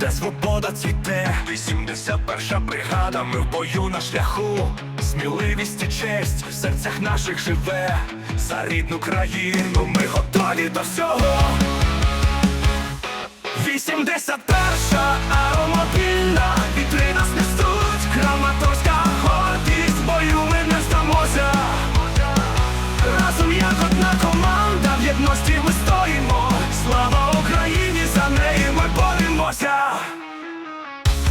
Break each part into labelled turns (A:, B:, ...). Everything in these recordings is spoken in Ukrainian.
A: де свобода цвіте. 81 бригада, ми в бою на шляху. Сміливість і честь в серцях наших живе. За рідну країну ми готові до всього боремося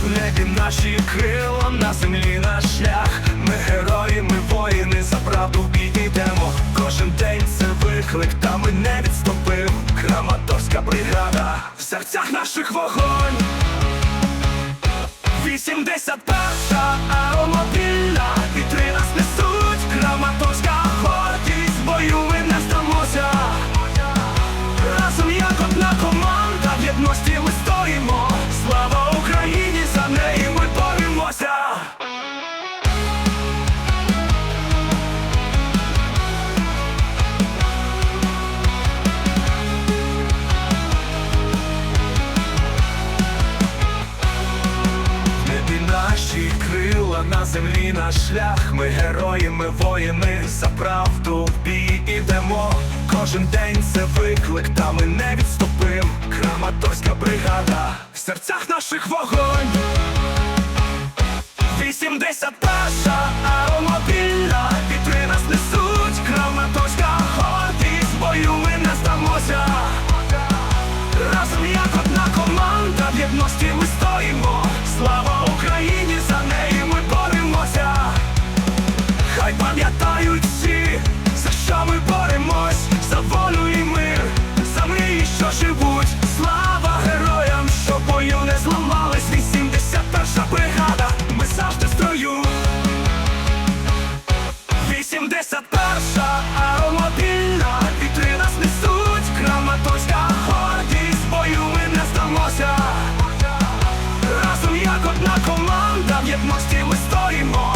A: В наші крила, на землі наш шлях. Ми герої, ми воїни, за правду в бій йдемо Кожен день це виклик, та ми не відступим Краматорська бригада, в серцях наших вогонь. 81-ша аеромобільна Вітри наші крила, на землі наш шлях. Ми герої, ми воїни, за правду в бій ідемо. Кожен день це виклик, та ми не відступим. Краматорська бригада, в серцях наших вогонь. 81-ша аеромобільна Вітри нас несуть, Краматорська гордість бою ми не здамося Разом як одна команда, в єдності ми єдності ми стоїмо.